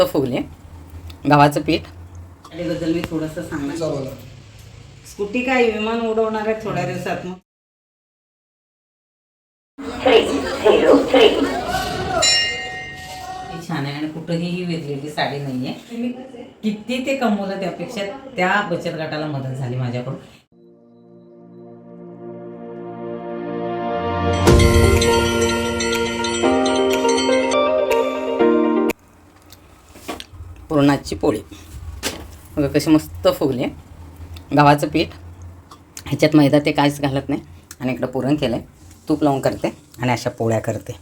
मस्त फुगले. गव्हाचं पीठ. बद्दल मी थोडंसं सांगणार स्कूटी काय विमान उडवणार आहे थोड्या दिवसात मग? ही छान आहे आणि कुठंही ही वेगळी साडी नाहीये. किती ते कमवलं त्यापेक्षा त्या बचत गटाला मदत झाली माझ्याकडून. पुरणाची पोळी. बघा कशी मस्त फुगली. गव्हाचं पीठ. ह्याच्यात मैदा ते काहीच घालत नाही. आणि इकडं पुरण केलं आहे तूप लावून करते आणि अशा पोळ्या करते.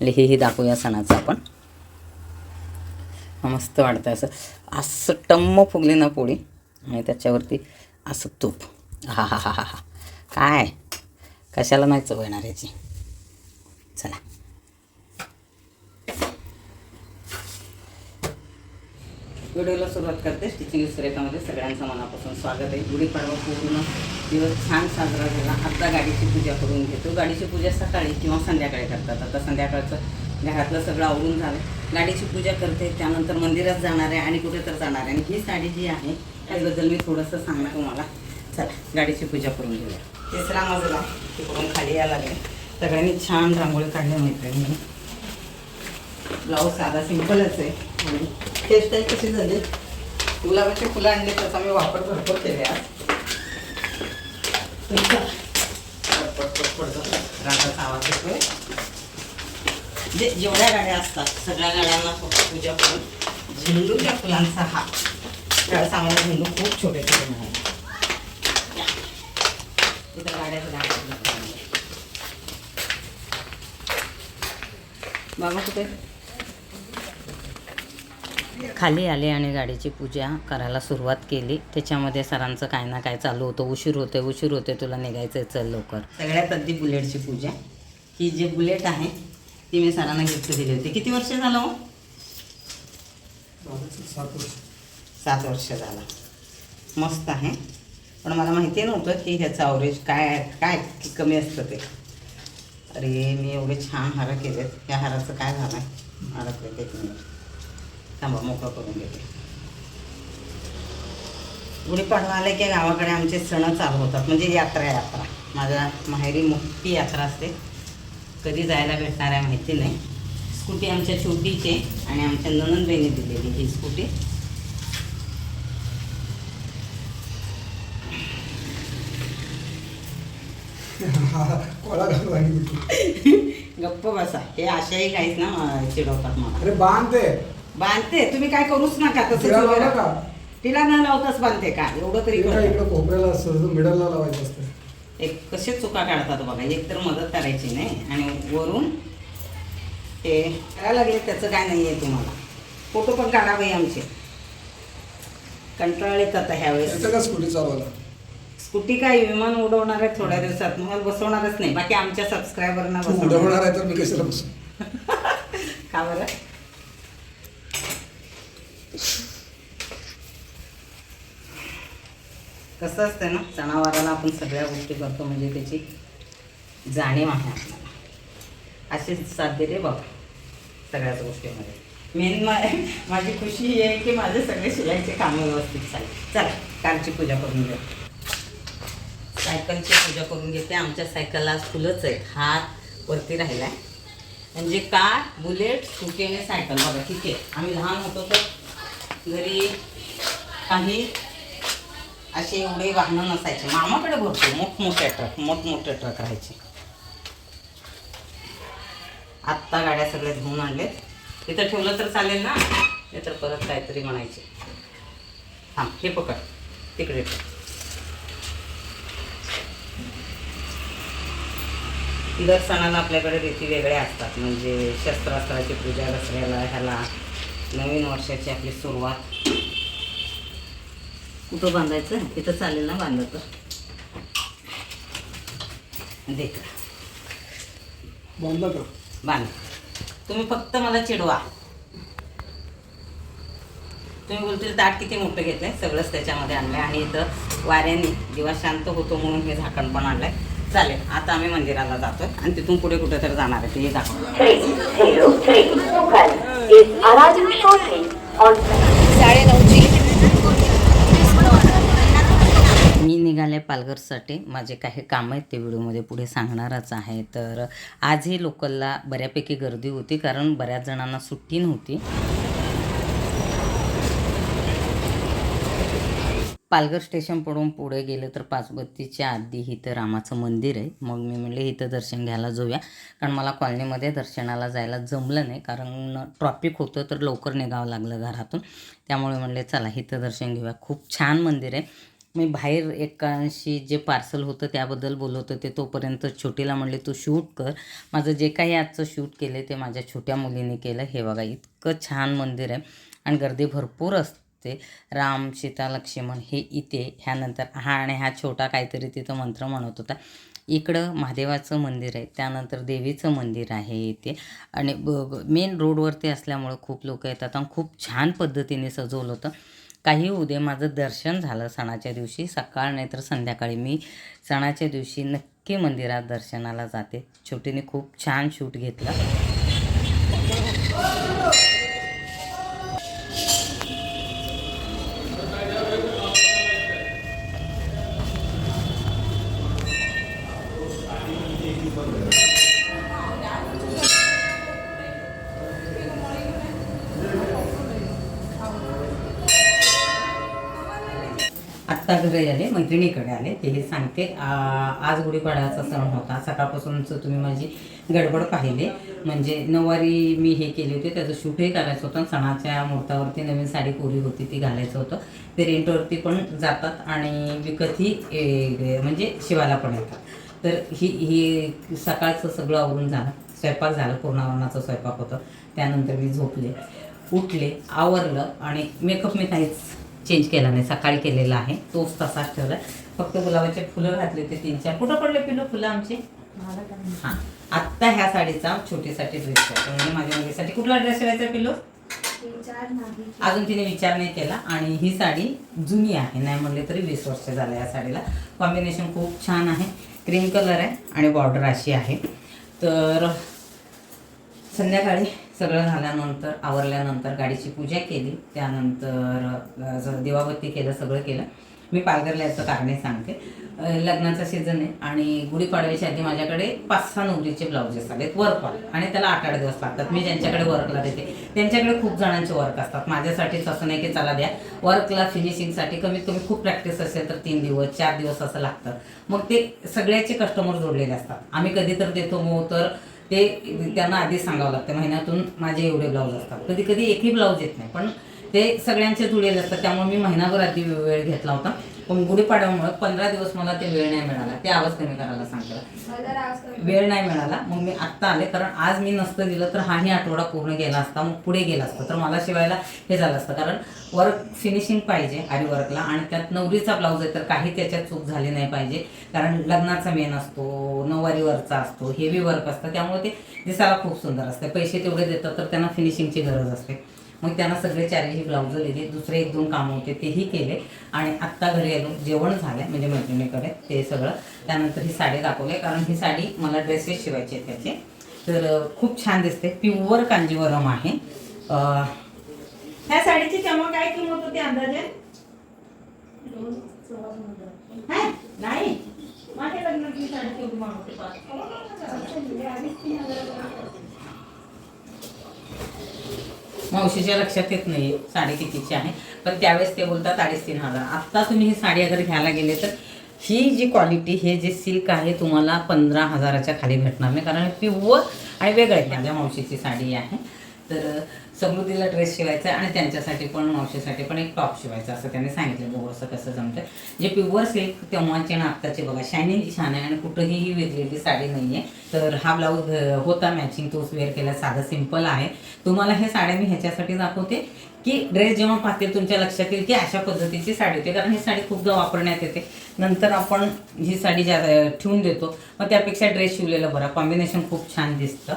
म्हणजे ही दाखवूया सणाचं आपण. मस्त वाटतं असं. असं टम्म फुगली ना पोळी. आणि त्याच्यावरती असं तूप. हा हा हा हा हा. काय? कशाला नाही चव येणार याची? चला. व्हिडिओला सुरुवात करते. स्टिचिंग सुरेखामध्ये सगळ्यांचं मनापासून स्वागत आहे. गुढीपाडवा पूर्ण दिवस छान साजरा झाला. आता गाडीची पूजा करून घेतो. गाडीची पूजा सकाळी किंवा संध्याकाळी करतात. आता संध्याकाळचं घरातलं सगळं आवरून झालं. गाडीची पूजा करते. त्यानंतर मंदिरात जाणार आहे आणि कुठे तर जाणार आहे. आणि ही साडी जी आहे त्याबद्दल मी थोडंसं सांगणार तुम्हाला. चला गाडीची पूजा करून घेऊया. तिसरा मजला तिकडून खाली यायला लागले. सगळ्यांनी छान रांगोळी काढल्या मैत्रिणी ब्लाऊज साधा सिंपलच आहे. टेस्ट आहे कशी झाली? गुलाबाची फुलं आणली त्याचा मी वापर भरपूर केले आज. रागाचा आवाज येतोय. जे जेवढ्या गाड्या असतात सगळ्या गाड्यांना फक्त पूजा करून झेंडूच्या फुलांचा हा. त्यावेळेस आम्हाला झेंडू खूप छोटे छोटे मिळाले. इथं गाड्याचं गाड्या बाबा कुठे? खाली आले आणि गाडीची पूजा करायला सुरुवात केली. त्याच्यामध्ये सरांचं काय ना काय चालू होतं. उशीर होते उशीर होते तुला निघायचं चल लवकर. सगळ्यात आधी बुलेटची पूजा. ही जी बुलेट आहे ती मी सरांना गिफ्ट दिली होती. किती वर्ष झालं हो? सात वर्ष झाला. मस्त आहे. पण मला माहिती नव्हतं की ह्याचं अवरेज काय आहे काय की कमी असतं ते. अरे मी एवढे छान हार केलेत. ह्या हाराचं काय झालं आहे अडकले ते थांबा मोकळं करून घेते. गुढीपाडवा आले की गावाकडे आमचे सण चालू होतात म्हणजे यात्रा यात्रा. माझ्या माहेरी मोठी यात्रा असते. कधी जायला भेटणार आहे माहिती नाही. स्कूटी आमच्या छोटीची आणि आमच्या ननंदबाईने दिलेली ही स्कूटी. गप्प बसा. हे आशाही काहीच ना चिडवतात मला. अरे बांधते बांधते. तुम्ही काय करूच नका तसं तिला लावलं का तिला न लावताच बांधते का? एवढं तरी. इकडं कोपऱ्याला असतं मिडलला लावायचं असतं. एक कसे चुका काढतात बघा. एक तर मदत करायची नाही. आणि वरून ते करायला लागले त्याचं काय नाही आहे तुम्हाला. फोटो पण काढा बाई आमचे. कंटाळ येतात ह्यावेळेस याचं का स्कूटी चालवायला? स्कूटी काय विमान उडवणार आहे थोड्या दिवसात. मग बसवणारच नाही. बाकी आमच्या सबस्क्रायबरना तू बसवणार. उडवणार आहे तर मी कशाला बसू का बरं? कसं असतं ना सणावाराला आपण सगळ्या गोष्टी करतो म्हणजे त्याची जाणीव आहे आपल्याला. अशीच साथ रे बाबा सगळ्याच गोष्टीमध्ये. मेन माझी खुशी ही आहे की माझे सगळे शिलाईचे कामं व्यवस्थित चालेल. चला कारची पूजा करून घेऊ. सायकलची पूजा करून घेते. आमच्या सायकलला आज फुलंच आहेत. हात वरती राहिला आहे म्हणजे कार बुलेट स्कूटी सायकल. बघा ठीक आहे. आम्ही लहान होतो तर घरी काही असे एवढे वाहनं नसायचे. मामाकडे भरपूर मोठमोठे ट्रक मोठमोठे ट्रक राहायचे. आत्ता गाड्या सगळ्या घेऊन आणलेत. तिथं ठेवलं तर चालेल ना? नाही तर परत काहीतरी म्हणायचे. हां हे पकड. तिकडे ठेव. दर सणाला आपल्याकडे रीती वेगळ्या असतात. म्हणजे शस्त्रास्त्राची पूजा दसऱ्याला ह्याला. नवीन वर्षाची आपली सुरुवात कुठं बांधायचं इथं चालेल ना देख बांधला का बांध तुम्ही फक्त मला चिडवा तुम्ही बोलतील ताट किती मोठं घेतलंय सगळंच त्याच्यामध्ये आणलंय आणि इथं वाऱ्याने दिवा शांत होतो म्हणून हे झाकण पण आणलंय चालेल आता आम्ही मंदिराला जातोय आणि तिथून पुढे कुठे तर जाणार आहे ते दाखव is arriving shortly. मी निघाले पालघरसाठी. माझे काही कामं आहेत ते व्हिडिओमध्ये पुढे सांगणारच आहे. तर आजही लोकलला बऱ्यापैकी गर्दी होती कारण बऱ्याच जणांना सुट्टी नव्हती. पालघर स्टेशनपडून पुढे गेलं तर पाचबत्तीच्या आधी इथं रामाचं मंदिर आहे. मग मी म्हणले इथं दर्शन घ्यायला जाऊया. कारण मला कॉलनीमध्ये दर्शनाला जायला जमलं नाही. कारण ट्रॉफिक होतं तर लवकर निघावं लागलं घरातून. त्यामुळे म्हणले चला इथं दर्शन घेऊया. खूप छान मंदिर आहे. मी बाहेर एकाशी जे पार्सल होतं त्याबद्दल बोलत होते तोपर्यंत छोटीला म्हणले तू शूट कर. माझं जे काही आजचं शूट केलं ते माझ्या छोट्या मुलीने केलं. हे बघा इतकं छान मंदिर आहे. आणि गर्दी भरपूर असते. राम सीता लक्ष्मण हे इथे ह्यानंतर हा आणि हा छोटा काहीतरी तिथं मंत्र म्हणत होता. इकडं महादेवाचं मंदिर आहे त्यानंतर देवीचं मंदिर आहे इथे. आणि ब मेन रोडवरती असल्यामुळं खूप लोक येतात आणि खूप छान पद्धतीने सजवलं होतं. काही उद्या माझं दर्शन झालं सणाच्या दिवशी सकाळ नाही तर संध्याकाळी. मी सणाच्या दिवशी नक्की मंदिरात दर्शनाला जाते. छोटीने खूप छान शूट घेतला. आत्ता घरी आले मैत्रिणीकडे आले. ते हे सांगते आज गुढीपाडाचा सण होता. सकाळपासूनच तुम्ही माझी गडबड पाहिले. म्हणजे नऊवारी मी हे केली होती त्याचं शूटही करायचं होतं सणाच्या मुहूर्तावरती नवीन साडी कोरी होती ती घालायचं होतं. ते रेंटवरती पण जातात आणि विकतही म्हणजे शिवायला पण येतात. तर ही ही सकाळचं सगळं आवरून झालं. स्वयंपाक झालं पूर्णावरणाचा स्वयंपाक होतं. त्यानंतर मी झोपले उठले आवरलं आणि मेकअप मी काहीच चेंज केला नाही सकाळी केलेला आहे. तोच तसाच ठेवला फक्त गुलाबाचे फुलं घातले होते तीन चार. कुठं पडले पिलो फुलं आमचे? हां. आत्ता ह्या साडीचा छोटीसाठी ड्रेस शिवायचा म्हणजे माझ्या मुलीसाठी. कुठला ड्रेस शिवायचा पिलो? अजून तिने विचार नाही केला. आणि ही साडी जुनी आहे. नाही म्हणले तरी वीस वर्ष झालं या साडीला. कॉम्बिनेशन खूप छान आहे. क्रीम कलर आहे आणि बॉर्डर अशी आहे. तर संध्याकाळी सगळं झाल्यानंतर आवरल्यानंतर गाडीची पूजा केली. त्यानंतर अ, केलं सगळं केलं. मी पालघरला याचं कारणे सांगते. लग्नाचा सीझन आहे आणि गुढीपाडव्याच्या आधी माझ्याकडे पाच सहा नवरीचे ब्लाउजेस आलेत वर्कवाले आणि त्याला आठ आठ दिवस लागतात. मी ज्यांच्याकडे वर्कला देते त्यांच्याकडे खूप जणांचे वर्क असतात. माझ्यासाठीच असं नाही की चला द्या. वर्कला फिनिशिंगसाठी कमीत कमी खूप प्रॅक्टिस असेल तर तीन दिवस चार दिवस असं लागतं. मग ते सगळ्याचे कस्टमर जोडलेले असतात. आम्ही कधी तर देतो मग तर ते त्यांना आधी सांगावं लागतं महिन्यातून माझे एवढे ब्लाऊज असतात. कधी कधी एकही ब्लाऊज येत नाही पण ते सगळ्यांचे जुळेल असतात त्यामुळे मी महिनाभर आधी वेळ घेतला होता. पण गुढीपाडव्यामुळे पंधरा दिवस मला ते वेळ नाही मिळाला. ते आवाज कमी करायला सांगतो वेळ नाही मिळाला. मग मी आत्ता आले कारण आज मी नसतं दिलं तर हाही आठवडा पूर्ण गेला असता. मग पुढे गेला असता. तर मला शिवायला हे झालं असतं. कारण वर्क फिनिशिंग पाहिजे आरी वर्कला आणि त्यात नवरीचा ब्लाऊज आहे तर काही त्याच्यात चूक झाली नाही पाहिजे. कारण लग्नाचा मेन असतो नऊवारी वरचा असतो हेवी वर्क असतं. त्यामुळे ते दिसायला खूप सुंदर असते. पैसे तेवढे देतात तर त्यांना फिनिशिंगची गरज असते. मग त्यांना सगळे चारही ब्लाऊज दिले दुसरे एक दोन कामं होते तेही केले. आणि आत्ता घरी आलो जेवण झालं म्हणजे मैत्रिणीकडे ते सगळं. त्यानंतर ही साडी दाखवली कारण ही साडी मला ड्रेसेस शिवायचे आहेत त्याचे. तर खूप छान दिसते. प्युअर कांजीवरम आहे. ह्या साडीची तेव्हा काय किंमत होती अंदाजे? नाही? माझ्या लग्नातली साडी किंमत होती? मावशीच्या लक्षात येत नाही साडी कितीची आहे. पण त्यावेळेस ते बोलतात अडीच तीन हजार. आत्ता तुम्ही ही साडी अगर घ्यायला गेले तर ही जी क्वालिटी हे जे सिल्क आहे तुम्हाला पंधरा हजाराच्या खाली भेटणार नाही. कारण प्युअर आणि वेगळं आहे. माझ्या मावशीची साडी आहे. तर समृद्धीला ड्रेस शिवायचा आहे आणि त्यांच्यासाठी पण मावशीसाठी पण एक टॉप शिवायचा असं त्यांनी सांगितलं. बघू असं कसं जमतं जे प्युअर सिल्क तेव्हाचे आणि आत्ताचे बघा शायनिंग छान आहे आणि कुठंही ही वेगळी साडी नाही आहे तर हा ब्लाऊज होता मॅचिंग तोच वेअर केला. साधा सिंपल आहे. तुम्हाला हे साड्या मी ह्याच्यासाठी दाखवते की ड्रेस जेव्हा पाहते तुमच्या लक्षात येईल की अशा पद्धतीची साडी होते. कारण ही साडी खूपदा वापरण्यात येते. नंतर आपण ही साडी ज्या ठेवून देतो. मग त्यापेक्षा ड्रेस शिवलेला बरा. कॉम्बिनेशन खूप छान दिसतं.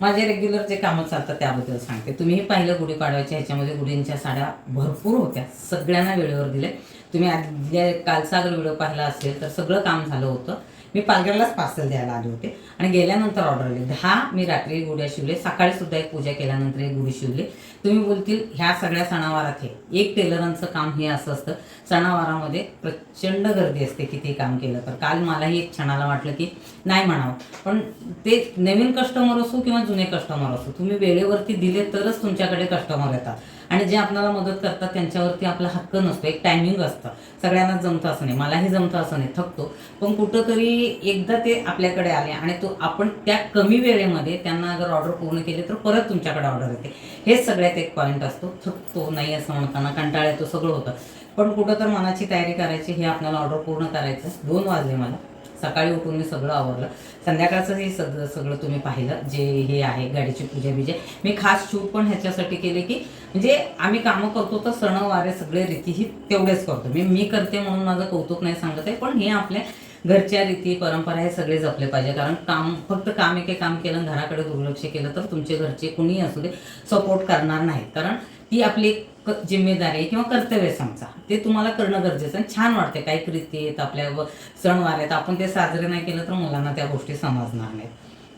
माझे रेग्युलर जे कामं चालतात त्याबद्दल सांगते. तुम्हीही पाहिलं गुढीपाडव्याच्या ह्याच्यामध्ये गुढींच्या साड्या भरपूर होत्या. सगळ्यांना वेळेवर दिले. तुम्ही आधी कालचा अगर व्हिडिओ पाहिला असेल तर सगळं काम झालं होतं. मी पालघरलाच पार्सल द्यायला आले होते. आणि गेल्यानंतर ऑर्डर आली. दहा मी रात्री गुड्या शिवले. सकाळी सुद्धा एक पूजा केल्यानंतर एक गुढी शिवले. तुम्ही बोलतील ह्या सगळ्या सणावारात हे. एक टेलरांचं काम हे असं असतं सणावारामध्ये प्रचंड गर्दी असते किती काम केलं तर. काल मलाही एक क्षणाला वाटलं की नाही म्हणावं. पण ते नवीन कस्टमर असो किंवा जुने कस्टमर असो तुम्ही वेळेवरती दिले तरच तुमच्याकडे कस्टमर येतात. आणि जे आपल्याला मदत करतात त्यांच्यावरती आपला हक्क नसतो. एक टायमिंग असतं. सगळ्यांना जमतं असं नाही. मलाही जमतं असं नाही. थकतो पण कुठंतरी एकदा ते आपल्याकडे आले आणि तो आपण त्या कमी वेळेमध्ये त्यांना अगर ऑर्डर पूर्ण केली तर परत तुमच्याकडे ऑर्डर येते. हे सगळ्या सगळ्यात एक पॉईंट असतो. थकतो नाही असं म्हणताना कंटाळा येतो सगळं होतं. पण कुठं तर मनाची तयारी करायची हे आपल्याला ऑर्डर पूर्ण करायचं दोन वाजले मला. सकाळी उठून मी सगळं आवरलं. संध्याकाळचं हे सगळं सगळं तुम्ही पाहिलं जे हे आहे गाडीची पूजा बिजा मी खास शूट पण ह्याच्यासाठी केले की म्हणजे आम्ही कामं करतो तर सण वारे सगळे रीतीही तेवढेच करतो. मी मी करते म्हणून माझं कौतुक नाही सांगत आहे पण हे आपल्या घरच्या रीती परंपरा हे सगळे जपले पाहिजे. कारण काम फक्त काम एके काम केलं आणि घराकडे दुर्लक्ष केलं तर तुमचे घरचे कुणीही असू दे सपोर्ट करणार नाहीत. कारण ती आपली एक क- जिम्मेदारी आहे किंवा कर्तव्य समजा. ते तुम्हाला करणं गरजेचं आणि छान वाटते काही कृती आहेत आपल्या व सणवार आहेत. आपण ते साजरे नाही केलं तर मुलांना त्या गोष्टी समजणार नाहीत.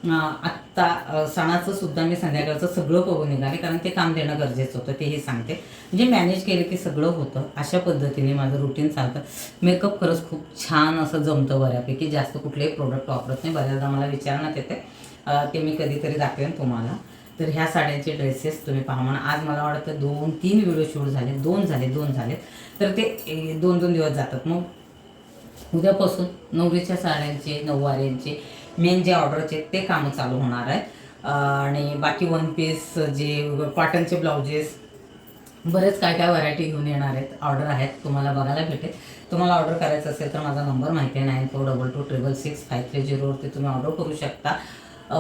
आत्ता सणाचं सुद्धा मी संध्याकाळचं सगळं बघून निघाले कारण ते काम देणं गरजेचं होतं तेही सांगते. म्हणजे मॅनेज केलं की सगळं होतं अशा पद्धतीने माझं रुटीन चालतं. मेकअप खरंच खूप छान असं जमतं बऱ्यापैकी जास्त कुठलेही प्रोडक्ट वापरत नाही. बऱ्याचदा मला विचारण्यात येते ते मी कधीतरी दाखवेन तुम्हाला. तर ह्या साड्यांचे ड्रेसेस तुम्ही पहा. म्हणा आज मला वाटतं दोन तीन व्हिडिओ शूट झाले दोन झाले दोन झाले. तर ते दोन दोन दिवस जातात. मग उद्यापासून नवरीच्या साड्यांचे नऊवाऱ्यांचे मेन जे ऑर्डरचे ते कामं चालू होणार आहे आणि बाकी वन पीस जे कॉटनचे ब्लाउजेस बरेच काय काय व्हरायटी घेऊन येणार आहेत ऑर्डर आहेत तुम्हाला बघायला भेटेल. तुम्हाला ऑर्डर करायचं असेल तर माझा नंबर माहिती आहे nine four double two triple six five three झिरोवरती तुम्ही ऑर्डर करू शकता.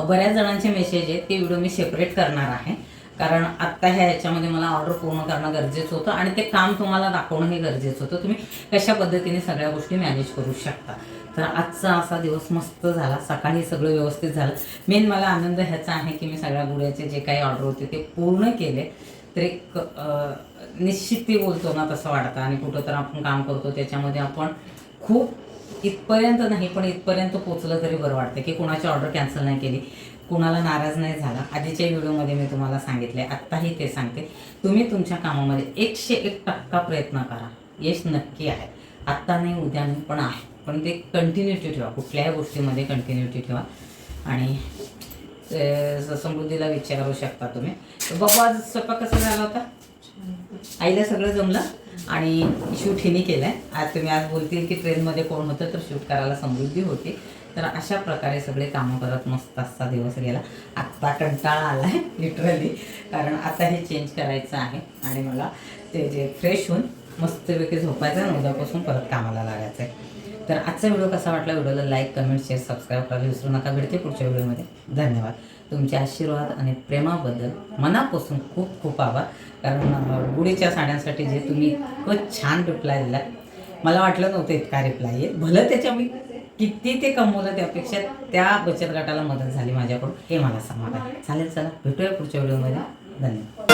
बऱ्याच जणांचे मेसेज आहेत ते व्हिडिओ मी सेपरेट करणार आहे. कारण आत्ता ह्या याच्यामध्ये मला ऑर्डर पूर्ण करणं गरजेचं होतं आणि ते काम तुम्हाला दाखवणं हे गरजेचं होतं. तुम्ही कशा पद्धतीने सगळ्या गोष्टी मॅनेज करू शकता? तर आजचा असा दिवस मस्त झाला. सकाळी सगळं व्यवस्थित झालं. मेन मला आनंद ह्याचा आहे की मी सगळ्या गुड्याचे जे काही ऑर्डर होते ते पूर्ण केले. तर एक निश्चित ते बोलतो ना तसं वाटतं आणि कुठं तर आपण काम करतो त्याच्यामध्ये आपण खूप इथपर्यंत नाही पण इथपर्यंत पोचलं तरी बरं वाटतं की कोणाची ऑर्डर कॅन्सल नाही केली. कुणाला नाराज नाही झाला. आधीच्या व्हिडिओमध्ये मी तुम्हाला सांगितले आत्ताही ते सांगते. तुम्ही तुमच्या कामामध्ये एकशे एक टक्का प्रयत्न करा. यश नक्की आहे. आत्ता नाही उद्या नाही पण आहे. पण ते कंटिन्युटी ठेवा. कुठल्याही गोष्टीमध्ये कंटिन्युटी ठेवा. आणि समृद्धीला विचारू शकता तुम्ही. बाबा आज स्वयंपाक कसा झाला होता? आईला सगळं जमलं? आणि शूट हिने आहे आज तुम्ही आज बोलतील की ट्रेनमध्ये कोण होतं तर शूट करायला समृद्धी होती. तर अशा प्रकारे सगळे कामं करत मस्त असा दिवस गेला. आत्ता कंटाळा आहे लिटरली कारण आता हे चेंज करायचं आहे आणि मला ते जे फ्रेश होऊन मस्तपैकी झोपायचं आणि उद्यापासून परत कामाला लागायचं आहे तर आजचा व्हिडिओ कसा वाटला? व्हिडिओला लाईक कमेंट शेअर सबस्क्राईब करायला विसरू नका. भेटते पुढच्या व्हिडिओमध्ये धन्यवाद. तुमच्या आशीर्वाद आणि प्रेमाबद्दल मनापासून खूप खूप आभार. कारण गुढीच्या साड्यांसाठी जे तुम्ही खूप छान रिप्लाय दिला मला वाटलं नव्हतं इतका रिप्लाय येईल. भलं त्याच्या मी किती ते कमवलं त्यापेक्षा त्या बचत गटाला मदत झाली माझ्याकडून. हे मला सांगा. चालेल चला. भेटूया पुढच्या व्हिडिओमध्ये. धन्यवाद.